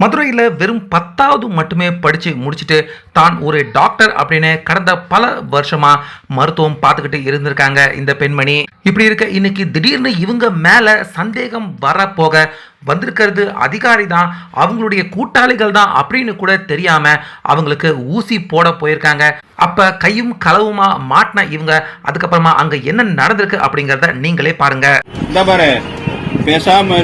மதுரையில் வெறும் பத்தாவது மட்டுமே படித்து முடிச்சுட்டு தான் ஒரு டாக்டர் அப்படின்னு கடந்த பல வருஷமா மருத்துவம் பார்த்துக்கிட்டு இருந்திருக்காங்க இந்த பெண்மணி. இப்படி இருக்க இன்னைக்கு திடீர்னு இவங்க மேலே சந்தேகம் வரப்போக வந்திருக்கிறது அதிகாரி தான் அவங்களுடைய கூட்டாளிகள் தான் அப்படின்னு கூட தெரியாம அவங்களுக்கு ஊசி போட போயிருக்காங்க. அப்போ கையும் களவுமா மாட்டின இவங்க அதுக்கப்புறமா அங்க என்ன நடந்திருக்கு அப்படிங்கிறத நீங்களே பாருங்க. பேசாம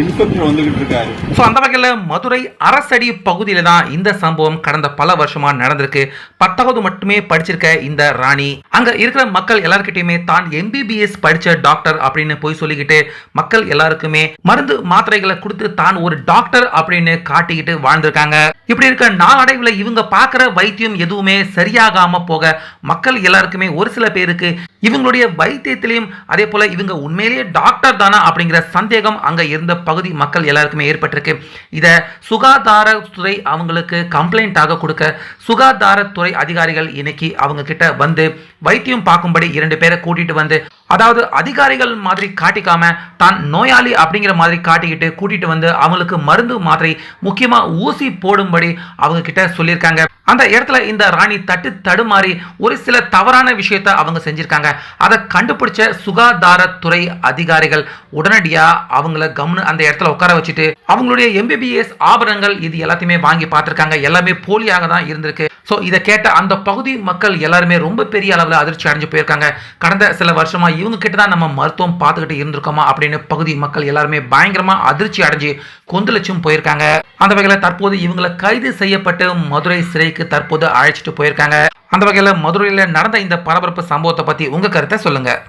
இன்ஸ்பெக்டர் வந்துகிட்டு இருக்காரு. ஸோ அந்த வகையில் மதுரை அரசடி பகுதியில் தான் இந்த சம்பவம் கடந்த பல வருஷமா நடந்திருக்கு. பத்தாவது மட்டுமே படிச்சிருக்க இந்த ராணி. அங்க இருக்கிற மக்கள் எல்லாருக்கிட்டையுமே தான் எம்பிபிஎஸ் படிச்ச டாக்டர் அப்படின்னு போய் சொல்லிக்கிட்டு மக்கள் எல்லாருக்குமே மருந்து மாத்திரைகளை கொடுத்து தான் ஒரு டாக்டர் அப்படின்னு காட்டிக்கிட்டு வாழ்ந்திருக்காங்க. இப்படி இருக்க நாளடைவில் இவங்க பார்க்குற வைத்தியம் எதுவுமே சரியாகாம போக மக்கள் எல்லாருக்குமே ஒரு சில பேருக்கு இவங்களுடைய வைத்தியத்திலையும் அதே போல இவங்க உண்மையிலேயே டாக்டர் தானா அப்படிங்கிற சந்தேகம் அங்க இருந்த பகுதி மக்கள் எல்லாருக்குமே ஏற்பட்டிருக்கு. இதை சுகாதாரத்துறை அவங்களுக்கு கம்ப்ளைண்ட்டாக கொடுக்க சுகாதாரத்துறை அதிகாரிகள் இன்னைக்கு அவங்க கிட்ட வந்து வைத்தியம் பார்க்கும்படி இரண்டு பேரை கூட்டிட்டு வந்து அதாவது அதிகாரிகள் மாதிரி காட்டிக்காம தான் நோயாளி அப்படிங்கிற மாதிரி காட்டிக்கிட்டு கூட்டிட்டு வந்து அவங்களுக்கு மருந்து மாத்திரை முக்கியமா ஊசி போடும்படி அவங்க கிட்ட சொல்லியிருக்காங்க. அந்த இடத்துல இந்த ராணி தட்டு தடுமாறி ஒரு சில தவறான விஷயத்த அவங்க செஞ்சிருக்காங்க. அதை கண்டுபிடிச்ச சுகாதாரத்துறை அதிகாரிகள் உடனடியாக அவங்கள கம்னு அந்த இடத்துல உட்கார வச்சுட்டு அவங்களுடைய எம்பிபிஎஸ் ஆபரணங்கள் இது எல்லாத்தையுமே வாங்கி பார்த்துருக்காங்க. எல்லாமே போலியாக தான் இருந்திருக்கு. ஸோ இதை கேட்ட அந்த பகுதி மக்கள் எல்லாருமே ரொம்ப பெரிய அளவில் அதிர்ச்சி அடைஞ்சு போயிருக்காங்க. கடந்த சில வருஷமாக இவங்க கிட்ட தான் நம்ம மருத்துவம் பார்த்துக்கிட்டு இருந்திருக்கோமா அப்படின்னு பகுதி மக்கள் எல்லாருமே பயங்கரமாக அதிர்ச்சி அடைஞ்சு கொந்தளிச்சும் போயிருக்காங்க. அந்த வகையில் தற்போது இவங்களை கைது செய்யப்பட்டு மதுரை சிறைக்கு தற்போது அழைச்சிட்டு போயிருக்காங்க. அந்த வகையில் மதுரையில் நடந்த இந்த பரபரப்பு சம்பவத்தை பற்றி உங்கள் கருத்தை சொல்லுங்கள்